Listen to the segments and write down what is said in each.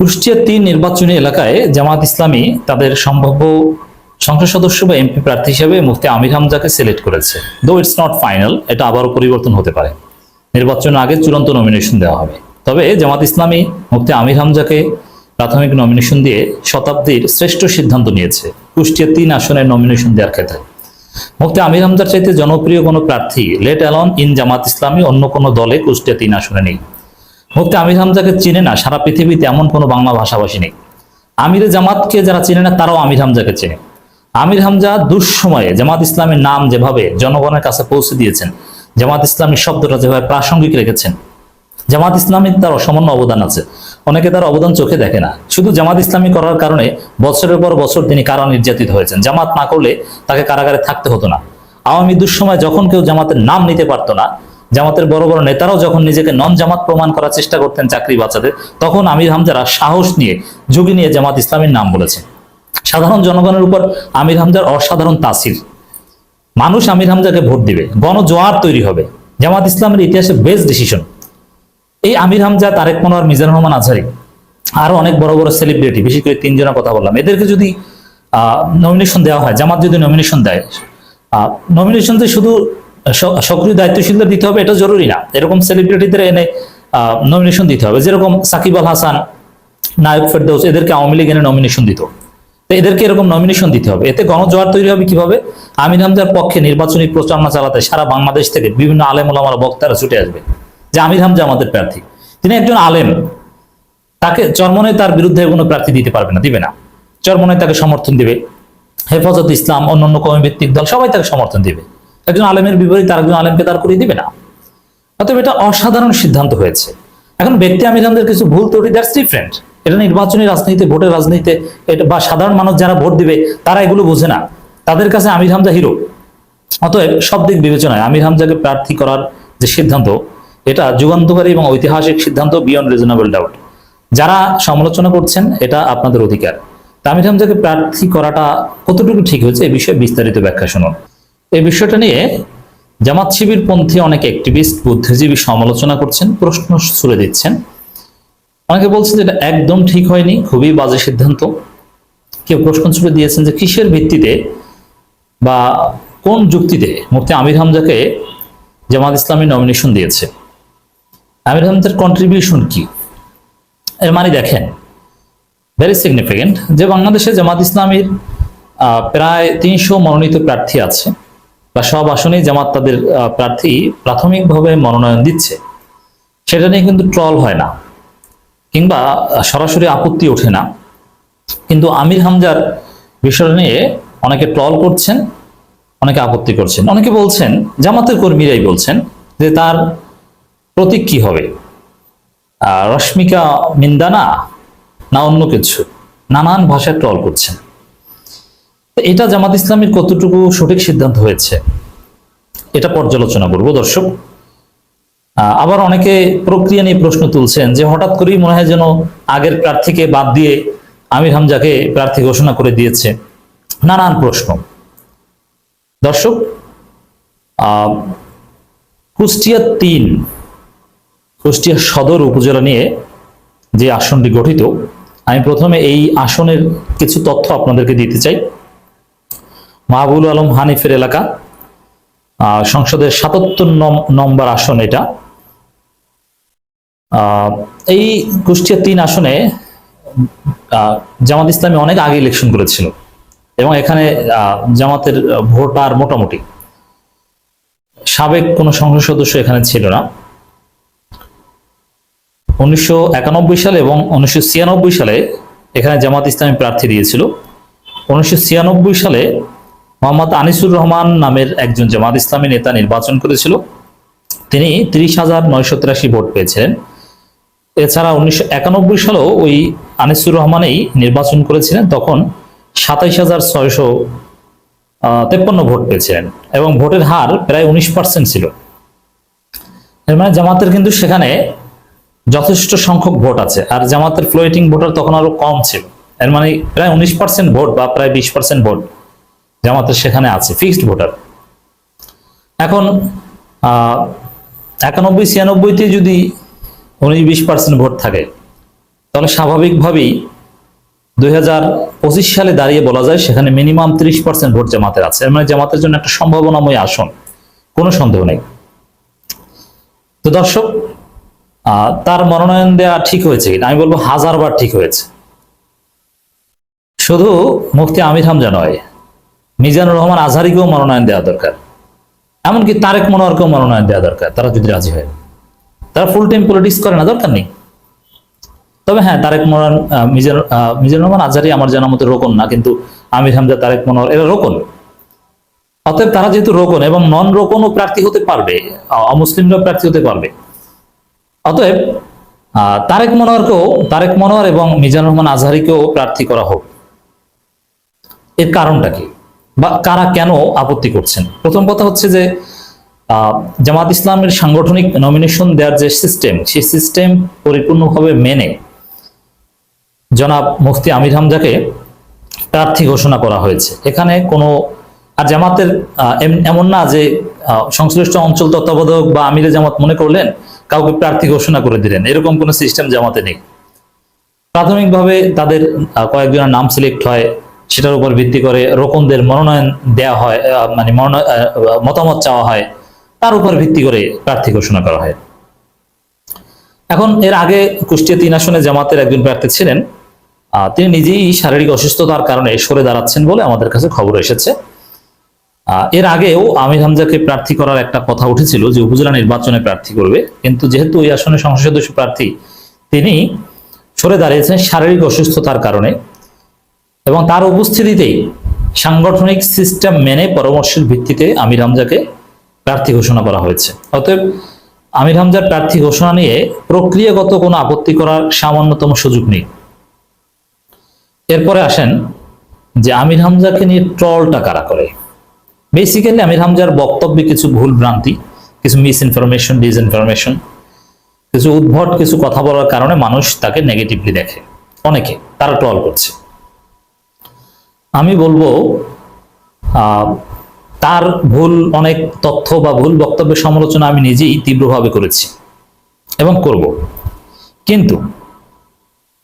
কুষ্টিয়া তিন নির্বাচনী এলাকায় জামাত ইসলামী তাদের সম্ভাব্য সংসদ সদস্য বা এমপি প্রার্থী হিসেবে মুফতি আমির হামজাকে সিলেক্ট করেছে। দো ইটস নট ফাইনাল এটা আবারও পরিবর্তন হতে পারে। নির্বাচনের আগে চূড়ান্ত নমিনেশন দেওয়া হবে। তবে জামাত ইসলামী মুফতি আমির হামজাকে প্রাথমিক নমিনেশন দিয়ে শতাব্দীর শ্রেষ্ঠ সিদ্ধান্ত নিয়েছে কুষ্টিয়া তিন আসনের নমিনেশন দেওয়ার ক্ষেত্রে। মুফতি আমির হামজার চাইতে জনপ্রিয় কোনো প্রার্থী late alone in Jamaat Islami অন্য কোনো দলে কুষ্টিয়া তিন আসনে নেই। মুফতি আমির হামজাকে চিনে না, সারা পৃথিবীতে এমন কোনো বাংলা ভাষাভাষী নেই। আমিরে জামাতকে যারা চিনে না, তারাও আমির হামজাকে চেনে। আমির হামজা দুঃসময়ে জামাত ইসলামের নাম যেভাবে জনগণের কাছে পৌঁছে দিয়েছেন, জামাত ইসলামী শব্দটা যেভাবে প্রাসঙ্গিক রেখেছেন, জামাত ইসলামী তার অসামান্য অবদান আছে। অনেকে তার অবদান চোখে দেখে না। শুধু জামাত ইসলামী করার কারণে বছরের পর বছর তিনি কারা নির্যাতিত হয়েছেন। জামাত না করলে তাকে কারাগারে থাকতে হতো না। আওয়ামী দুঃসময় যখন কেউ জামাতের নাম নিতে পারতো না জামাতের বড় বড় নেতারাও যখন নিজেকে নন জামাত প্রমাণ করার চেষ্টা করতেন চাকরি বাঁচাতে, তখন আমির হামজারা সাহস নিয়ে, ঝুঁকি নিয়ে জামাত ইসলামের নাম বলেছেন। সাধারণ জনগণের উপর আমির হামজার অসাধারণ তাসির। মানুষ আমির হামজাকে ভোট দিবে, গণজোয়ার তৈরি হবে। জামাত ইসলামের ইতিহাসে বেস্ট ডিসিশন এই আমির হামজা, তারেক মনোয়ার, মিজানুর রহমান আজহারি, আরও অনেক বড় বড় সেলিব্রিটি বিশেষ করে তিনজনের কথা বললাম। এদেরকে যদি নমিনেশন দেওয়া হয়, জামাত যদি নমিনেশন দেয় নমিনেশন যে শুধু সক্রিয় দায়িত্বশীলদের দিতে হবে, এটা জরুরি না। এরকম সেলিব্রিটিদের এনে নমিনেশন দিতে হবে। যেরকম সাকিব আল হাসান, নায়ক ফেরদৌস, এদেরকে আওয়ামী লীগ এনে নমিনেশন দিত। এদেরকে এরকম নমিনেশন দিতে হবে। এতে গণজোয়ার তৈরি হবে কীভাবে? আমির হামজার পক্ষে নির্বাচনী প্রচারণা চালাতে সারা বাংলাদেশ থেকে বিভিন্ন আলেম ওলামার, বক্তারা ছুটে আসবে। যে আমির হামজা আমাদের প্রার্থী। তিনি একজন আলেম। তাকে চরমনে তার বিরুদ্ধে কোনো প্রার্থী দিতে পারবে না, দিবে না। চরমনে তাকে সমর্থন দিবে। হেফাজত ইসলাম, অন্যান্য কমি ভিত্তিক দল সবাই তাকে সমর্থন দিবে। একজন আলেমের বিপরীতে আরেকজন আলেমকে দাঁড় করিয়ে দিবে না। অতএব এটা অসাধারণ সিদ্ধান্ত হয়েছে। এখন ব্যক্তি আমিরানদের কিছু ভুল ত্রুটি দ্যাটস ডিফারেন্ট এটা নির্বাচনী রাজনীতিতে ভোটের রাজনীতিতে এটা বা সাধারণ মানুষ যারা ভোট দিবে, তারা এগুলো বোঝে না। তাদের কাছে আমির হামজা হিরো অতএব সব দিক বিবেচনায় আমির হামজাকে প্রার্থী করার যে সিদ্ধান্ত, এটা যুগান্তকারী এবং ঐতিহাসিক সিদ্ধান্ত বিয়ন্ড রিজনেবল ডাউট যারা সমালোচনা করছেন, এটা আপনাদের অধিকার। তা আমির হামজাকে প্রার্থী করাটা কতটুকু ঠিক হয়েছে, এ বিষয়ে বিস্তারিত ব্যাখ্যা শুনুন। এই বিষয়টা নিয়ে জামাত শিবির পন্থী অনেক অ্যাক্টিভিস্ট বুদ্ধিজীবী সমালোচনা করছেন, প্রশ্ন ছুড়ে দিচ্ছেন। অনেকে বলছেন যে এটা একদম ঠিক হয়নি, খুবই বাজে সিদ্ধান্ত। কেউ প্রশ্ন ছুড়ে দিয়েছেন যে কিসের ভিত্তিতে বা কোন যুক্তিতে মুফতি আমির হামজাকে জামাত ইসলামী নমিনেশন দিয়েছে? আমির হামজার কন্ট্রিবিউশন কি? এর মানে দেখেন ভেরি সিগনিফিকেন্ট যে বাংলাদেশে জামাত ইসলামীর প্রায় তিনশো মনোনীত প্রার্থী আছে। বা সব আসনেই জামাত তাদের প্রার্থী প্রাথমিকভাবে মনোনয়ন দিচ্ছে। সেটা নিয়ে কিন্তু ট্রল হয় না। কিংবা সরাসরি আপত্তি ওঠে না। কিন্তু আমির হামজার বিষয়টা নিয়ে অনেকে ট্রল করছেন, অনেকে আপত্তি করছেন। অনেকে বলছেন, জামাতের কর্মীরাই বলছেন যে তার প্রতীক কি হবে? রশ্মিকা মিন্দানা না অন্য কিছু? নানান ভাষায় ট্রল করছেন। এটা জামাত ইসলামের কতটুকু সঠিক সিদ্ধান্ত হয়েছে? এটা পর্যালোচনা করব, দর্শক। আবার অনেকে প্রক্রিয়া নিয়ে প্রশ্ন তুলছেন যে হঠাৎ করেই মনে হয় যেন আগের প্রার্থীকে বাদ দিয়ে আমির হামজাকে প্রার্থী ঘোষণা করে দিয়েছে। নানান প্রশ্ন। দর্শক কুষ্টিয়া তিন, কুষ্টিয়া সদর উপজেলা নিয়ে যে আসনটি গঠিত, আমি প্রথমে এই আসনের কিছু তথ্য আপনাদেরকে দিতে চাই। মাহবুল আলম হানিফের এলাকা। সংসদের সাতাত্তর নম্বর আসন এটা। এই কুষ্টিয়া তিন আসনে জামাত ইসলামী অনেক আগে ইলেকশন করেছিল এবং এখানে জামাতের ভোটার মোটামুটি। সাবেক কোনো সংসদ সদস্য এখানে ছিল না। উনিশশো একানব্বই সালে এবং উনিশশো ছিয়ানব্বই সালে এখানে জামাত ইসলামী প্রার্থী দিয়েছিল। উনিশশো ছিয়ানব্বই সালে মোহাম্মদ আনিসুর রহমান নামের একজন জামাত ইসলামী নেতা নির্বাচন করেছিল। তিনি তিরিশ হাজার নয়শো তিরাশি ভোট পেয়েছিলেন। এছাড়া উনিশশো একানব্বই সালেও ওই আনিসুর রহমানেই নির্বাচন করেছিলেন। তখন সাতাইশ হাজার ছয়শো তেপ্পান্ন ভোট পেয়েছিলেন এবং ভোটের হার প্রায় উনিশ পার্সেন্ট ছিল। এর মানে জামাতের কিন্তু সেখানে যথেষ্ট সংখ্যক ভোট আছে আর জামাতের ফ্লোয়েটিং ভোটার তখন আরও কম ছিল। এর মানে প্রায় উনিশ পার্সেন্ট ভোট বা প্রায় বিশ পার্সেন্ট ভোট। জামাতের সেখানে আছে ফিক্সড ভোটার এখন একানব্বই, ছিয়ানব্বইতে যদি উনিশ বিশ পার্সেন্ট ভোট থাকে, তাহলে স্বাভাবিকভাবেই দুই হাজার পঁচিশ সালে দাঁড়িয়ে বলা যায় সেখানে মিনিমাম ত্রিশ পার্সেন্ট ভোট জামাতের আছে। মানে জামাতের জন্য একটা সম্ভাবনাময় আসন, কোনো সন্দেহ নেই। তো দর্শক তার মনোনয়ন দেওয়া ঠিক হয়েছে কিনা? আমি বলব হাজারবার ঠিক হয়েছে। শুধু মুফতি আমির হামজা নয় মিজানুর রহমান আজহারিকেও মনোনয়ন দেওয়া দরকার। এমনকি তারেক মনোয়ারকেও মনোনয়ন দেওয়া দরকার। তারা যদি রাজি হয়। তারা ফুল টাইম পলিটিক্স করে না, দরকার নেই। তবে হ্যাঁ তারেক মনোয়ার মিজানুর মিজানুর রহমান আজহারি আমার জানা মতো রোকন না, কিন্তু আমির হামজা, তারেক মনোয়ার, এরা রোকন। অতএব তারা যেহেতু রোকন এবং নন রোকনও প্রার্থী হতে পারবে অমুসলিমরাও প্রার্থী হতে পারবে। অতএব তারেক মনোয়ারকেও, তারেক মনোয়ার এবং মিজানুর রহমান আজহারিকেও প্রার্থী করা হোক। এর কারণটা কি? বা কারা কেন আপত্তি করছেন? প্রথম কথা হচ্ছে যে জামাত ইসলামের সাংগঠনিক নমিনেশন দেওয়ার যে সিস্টেম সেই সিস্টেম পরিপূর্ণভাবে মেনে জনাব মুফতি আমির হামজাকে প্রার্থী ঘোষণা করা হয়েছে। এখানে কোনো, আর জামাতের এমন না যে সংশ্লিষ্ট অঞ্চল তত্ত্বাবধায়ক বা আমিরে জামাত মনে করলেন, কাউকে প্রার্থী ঘোষণা করে দিলেন। এরকম কোনো সিস্টেম জামাতে নেই। প্রাথমিকভাবে তাদের কয়েকজনের নাম সিলেক্ট হয়। সেটার উপর ভিত্তি করে রোকনদের মনোনয়ন দেওয়া হয় মানে মতামত চাওয়া হয়, তার উপর ভিত্তি করে প্রার্থী ঘোষণা করা হয়। এখন এর আগে কুষ্টিয়া তিন আসনে জামাতের একজন প্রার্থী ছিলেন তিনি নিজেই শারীরিক অসুস্থতার কারণে সরে দাঁড়াচ্ছেন বলে আমাদের কাছে খবর এসেছে। এর আগেও আমির হামজাকে প্রার্থী করার একটা কথা উঠেছিল যে উপজেলা নির্বাচনে প্রার্থী করবে, কিন্তু যেহেতু ওই আসনে সংসদ সদস্য প্রার্থী, তিনি সরে দাঁড়িয়েছেন শারীরিক অসুস্থতার কারণে। এবং তার উপস্থিতিতেই সাংগঠনিক সিস্টেম মেনে পরামর্শের ভিত্তিতে আমির হামজাকে প্রার্থী ঘোষণা করা হয়েছে। অতএব আমির হামজার প্রার্থী ঘোষণা নিয়ে প্রক্রিয়াগত কোনো আপত্তি করার সামান্যতম সুযোগ নেই। এরপরে আসেন যে আমির হামজাকে নিয়ে ট্রলটা কারা করে? বেসিক্যালি আমির হামজার বক্তব্যে কিছু ভুল ভ্রান্তি, কিছু মিস ইনফরমেশন ডিসইনফরমেশন কিছু উদ্ভট কিছু কথা বলার কারণে মানুষ তাকে নেগেটিভলি দেখে। অনেকে তারা ট্রল করছে। আমি বলব তার ভুল, অনেক তথ্য বা ভুল বক্তব্যের সমালোচনা আমি নিজেই তীব্রভাবে করেছি এবং করব। কিন্তু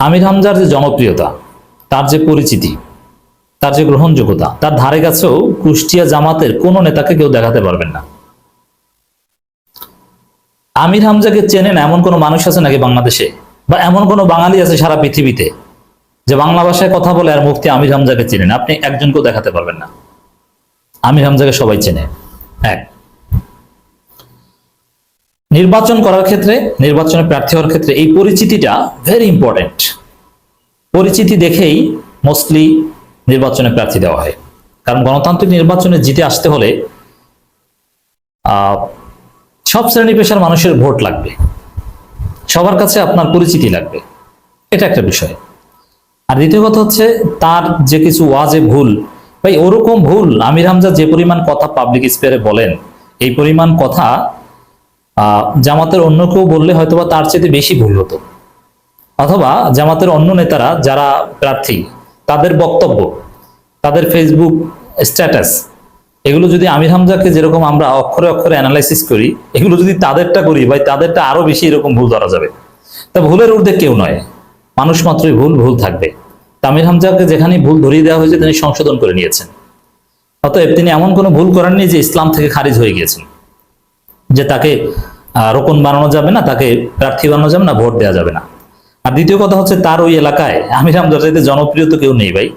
আমির হামজার যে জনপ্রিয়তা, তার যে পরিচিতি, তার যে গ্রহণযোগ্যতা, তার ধারে কাছেও কুষ্টিয়া জামাতের কোনো নেতাকে কেউ দেখাতে পারবেন না। আমির হামজাকে চেনে না এমন কোনো মানুষ আছে নাকি বাংলাদেশে? বা এমন কোনো বাঙালি আছে সারা পৃথিবীতে যে বাংলা ভাষায় কথা বলে আর মুফতি আমির হামজাকে চেনেন আপনি একজনকেও দেখাতে পারবেন না। আমির হামজাকে সবাই চেনে। এক। নির্বাচন করার ক্ষেত্রে, নির্বাচনে প্রার্থী হওয়ার ক্ষেত্রে এই পরিচিতিটা ভেরি ইম্পর্টেন্ট পরিচিতি দেখেই মোস্টলি নির্বাচনে প্রার্থী দেওয়া হয়। কারণ গণতান্ত্রিক নির্বাচনে জিতে আসতে হলে সব শ্রেণি পেশার মানুষের ভোট লাগবে। সবার কাছে আপনার পরিচিতি লাগবে। এটা একটা বিষয়। আর দ্বিতীয় কথা হচ্ছে, তার যে কিছু ওয়াজে ভুল, ভাই ওরকম ভুল, আমির হামজা যে পরিমাণ কথা পাবলিক স্পেয়ারে বলেন, এই পরিমাণ কথা জামাতের অন্য কেউ বললে হয়তোবা তার চেয়ে বেশি ভুল হতো। অথবা জামাতের অন্য নেতারা যারা প্রার্থী, তাদের বক্তব্য, তাদের ফেসবুক স্ট্যাটাস এগুলো যদি আমির হামজাকে যেরকম আমরা অক্ষরে অক্ষরে অ্যানালাইসিস করি, এগুলো যদি তাদেরটা করি, ভাই তাদেরটা আরও বেশি এরকম ভুল ধরা যাবে। তা ভুলের ঊর্ধ্বে কেউ নয়, মানুষ মাত্রই ভুল ভুল থাকবে। তামির হামজাকে যেখানে ভুল ধরিয়ে দেওয়া হয়েছে, তিনি সংশোধন করে নিয়েছেন। অতএব তিনি এমন কোনো ভুল করেননি যে ইসলাম থেকে খারিজ হয়ে গিয়েছেন। যে তাকে রোকন বানানো যাবে না, তাকে প্রার্থী বানানো যাবে না, ভোট দেওয়া যাবে না। আর দ্বিতীয় কথা হচ্ছে, তার ওই এলাকায় আমির হামজার চাইতে জনপ্রিয় তো কেউ নেই ভাই।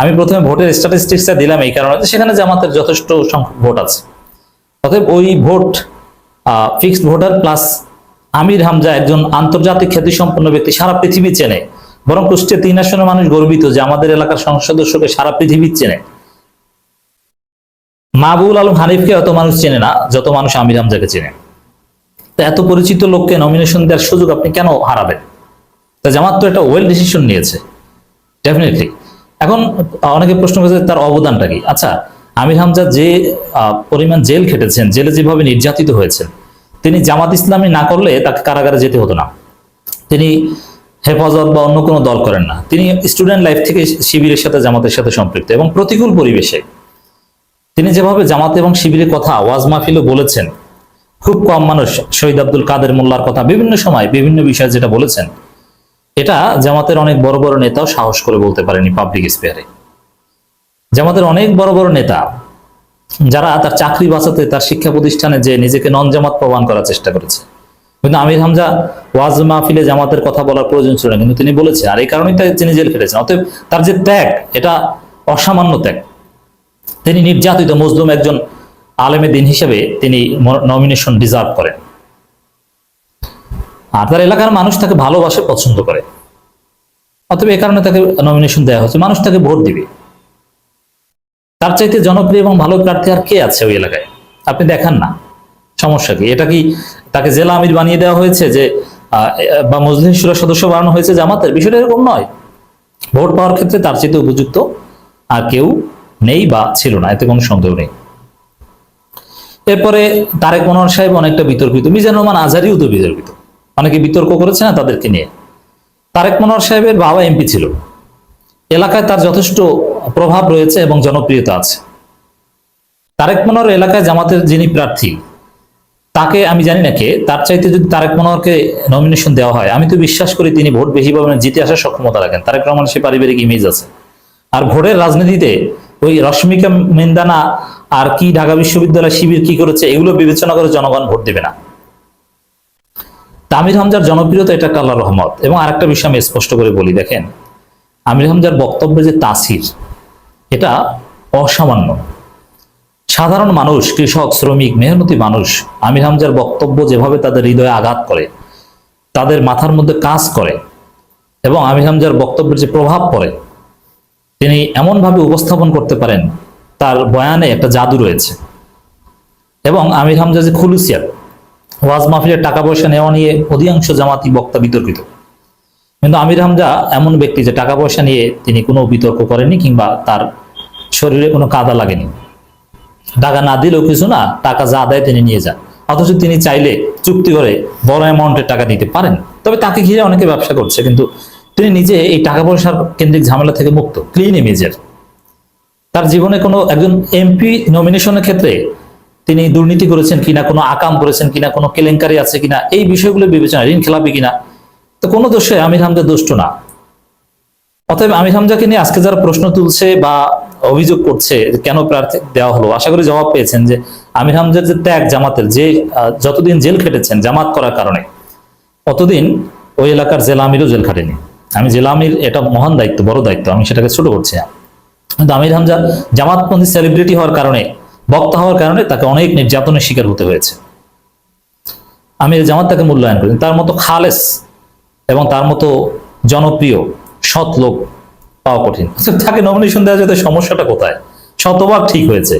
আমি প্রথমে ভোটের স্ট্যাটিস্টিক্সটা দিলাম এই কারণে সেখানে জামাতের যথেষ্ট সংখ্যক ভোট আছে। অতএব ওই vote fixed voter plus Amir Hamza একজন আন্তর্জাতিক খ্যাতিসম্পন্ন ব্যক্তি সারা পৃথিবী চেনে। বরং কুষ্টিয়া তিন আসনের মানুষ গর্বিত যে আমাদের এলাকার সংসদ সদস্যকে সারা পৃথিবী চেনে। মাহবুল আলম হানিফকে অত মানুষ চেনে না, যত মানুষ আমির হামজাকে চেনে। তো এত পরিচিত লোককে নমিনেশন দেওয়ার সুযোগ আপনি কেন হারাবেন? তা জামাত তো একটা ওয়েল ডিসিশন নিয়েছে। ডেফিনেটলি এখন অনেকে প্রশ্ন করেছে তার অবদানটা কি? আচ্ছা আমির হামজা যে পরিমাণ জেল খেটেছেন, জেলে যেভাবে নির্যাতিত হয়েছেন, তিনি জামাত ইসলামী না করলে তাকে কারাগারে যেতে হতো না। তিনি হেফাজত বা অন্য কোনো দল করেন না। তিনি স্টুডেন্ট লাইফ থেকে শিবিরের সাথে, জামাতের সাথে সম্পৃক্ত এবং প্রতিকূল পরিবেশে। তিনি যেভাবে জামাত এবং শিবিরের কথা ওয়াজ মাহফিলও বলেছেন, খুব কম মানুষ শহীদ আব্দুল কাদের মোল্লার কথা বিভিন্ন সময় বিভিন্ন বিষয়ে যেটা বলেছেন, এটা জামাতের অনেক বড় বড় নেতাও সাহস করে বলতে পারেনি পাবলিক স্পেয়ারে জামাতের অনেক বড় বড় নেতা, যারা তার চাকরি বাঁচাতে, তার শিক্ষা প্রতিষ্ঠানে যে নিজেকে নন জামাত প্রমাণ করার চেষ্টা করেছে। কিন্তু আমির হামজা ওয়াজ মাহফিলে জামাতের কথা বলার প্রয়োজন ছিল না, কিন্তু তিনি বলেছেন, আর এই কারণেই তিনি জেল খেটেছেন। অতএব তার যে ত্যাগ, এটা অসামান্য ত্যাগ। তিনি নির্যাতিত মজলুম একজন আলেমে দিন হিসেবে তিনি নমিনেশন ডিজার্ভ করেন। আর তার এলাকার মানুষ তাকে ভালোবাসে, পছন্দ করে। অতএব এ কারণে তাকে নমিনেশন দেওয়া হচ্ছে মানুষ তাকে ভোট দিবে। তার চাইতে জনপ্রিয় এবং ভালো প্রার্থী আর কে আছে ওই এলাকায়? আপনি দেখান না। সমস্যা কি? এটা কি তাকে জেলা আমির বানিয়ে দেওয়া হয়েছে যে বা মজলিস সুরা সদস্য বানানো হয়েছে জামাতের? বিষয়টা এরকম নয়। ভোট পাওয়ার ক্ষেত্রে তার চেয়ে উপযুক্ত আর কেউ নেই বা ছিল না, এতে কোনো সন্দেহ নেই। এরপরে তারেক মনোহর সাহেব অনেকটা বিতর্কিত। মিজানুর রহমান আজহারিও তো বিতর্কিত। অনেকে বিতর্ক করেছে না তাদেরকে নিয়ে। তারেক মনোহর সাহেবের বাবা এমপি ছিল। এলাকায় তার যথেষ্ট প্রভাব রয়েছে এবং জনপ্রিয়তা আছে। তারেক মনোহর এলাকায় জামাতের যিনি প্রার্থী তাকে আমি জানি না কে, তার চাইতে যদি তারেক মনোহরকে নমিনেশন দেওয়া হয়, আমি তো বিশ্বাস করি তিনি ভোট বেশি পাবেন জিতে আসার সক্ষমতা রাখেন। তারেক রহমান সে পারিবারিক ইমেজ আছে। আর ভোটের রাজনীতিতে ওই রশ্মিকা মিন্দানা আর কি ঢাকা বিশ্ববিদ্যালয় শিবির কি করেছে, এগুলো বিবেচনা করে জনগণ ভোট দেবে না। তামির হামজার জনপ্রিয়তা এটা আল্লাহর রহমত। এবং আরেকটা বিষয় আমি স্পষ্ট করে বলি, দেখেন আমির হামজার বক্তব্যে যে তাসির, এটা অসামান্য। সাধারণ মানুষ, কৃষক, শ্রমিক, মেহনতি মানুষ, আমির হামজার বক্তব্য যেভাবে তাদের হৃদয়ে আঘাত করে, তাদের মাথার মধ্যে কাজ করে এবং আমির হামজার বক্তব্যের যে প্রভাব পড়ে, তিনি এমনভাবে উপস্থাপন করতে পারেন, তার বয়ানে একটা জাদু রয়েছে। এবং আমির হামজা যে খুলুসিয়াত, ওয়াজ মাহফিলের টাকা পয়সা নেওয়া নিয়ে অধিকাংশ জামাতি বক্তা বিতর্কিত। কিন্তু আমির হামজা এমন ব্যক্তি যে টাকা পয়সা নিয়ে তিনি কোনো বিতর্ক করেননি কিংবা তার শরীরে কোনো কাদা লাগেনি। টাকা না দিলেও কিছু না, টাকা যা দেয় তিনি নিয়ে যান। অথচ তিনি চাইলে চুক্তি করে বড় অ্যামাউন্টের টাকা দিতে পারেন। তবে তাকে ঘিরে অনেকে ব্যবসা করছে, কিন্তু তিনি নিজে এই টাকা পয়সার কেন্দ্রিক ঝামেলা থেকে মুক্ত ক্লিন ইমেজের তার জীবনে কোনো একজন এমপি নমিনেশনের ক্ষেত্রে তিনি দুর্নীতি করেছেন কিনা, কোনো আকাম করেছেন কিনা, কোনো কেলেঙ্কারি আছে কিনা, এই বিষয়গুলো বিবেচনা ঋণ খেলাপি কিনা, তো কোনো দোষে আমির হামজা দুষ্ট না। অতএব আমির হামজাকে নিয়ে আজকে যারা প্রশ্ন তুলছে বা অভিযোগ করছে কেন প্রার্থী দেওয়া হলো, আশা করি জবাব পেয়েছেন যে আমির হামজার যে ত্যাগ জামাতের, যে যতদিন জেল খেটেছেন জামাত করার কারণে, অতদিন ওই এলাকার জেলা আমিরও জেল খাটেনি। আমি জেলা আমির, এটা মহান দায়িত্ব, বড় দায়িত্ব, আমি সেটাকে ছোট করছি। কিন্তু আমির হামজা জামাতপন্থী সেলিব্রিটি হওয়ার কারণে, বক্তা হওয়ার কারণে তাকে অনেক নির্যাতনের শিকার হতে হয়েছে। আমি জামাত তাকে মূল্যায়ন করি তার মতো খালেস এবং তার মতো জনপ্রিয় সৎ লোক পাওয়া কঠিন। আচ্ছা, তাকে নমিনেশন দেওয়া যেতে সমস্যাটা কোথায়? শতভাগ ঠিক হয়েছে।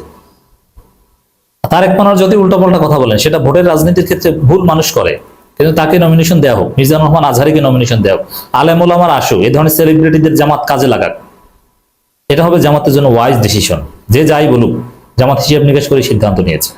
তারেক মানার যদি উল্টোপাল্টা কথা বলেন সেটা ভোটের রাজনীতির ক্ষেত্রে ভুল মানুষ করে কিন্তু তাকে নমিনেশন দেওয়া হোক মিজানুর রহমান আজহারিকে নমিনেশন দেওয়া হোক আলেমুল আমার আসুক এই ধরনের সেলিব্রিটিদের জামাত কাজে লাগাক। এটা হবে জামাতের জন্য ওয়াইজ ডিসিশন যে যাই বলুক জামাত হিসেব নিকাশ করে সিদ্ধান্ত নিয়েছে।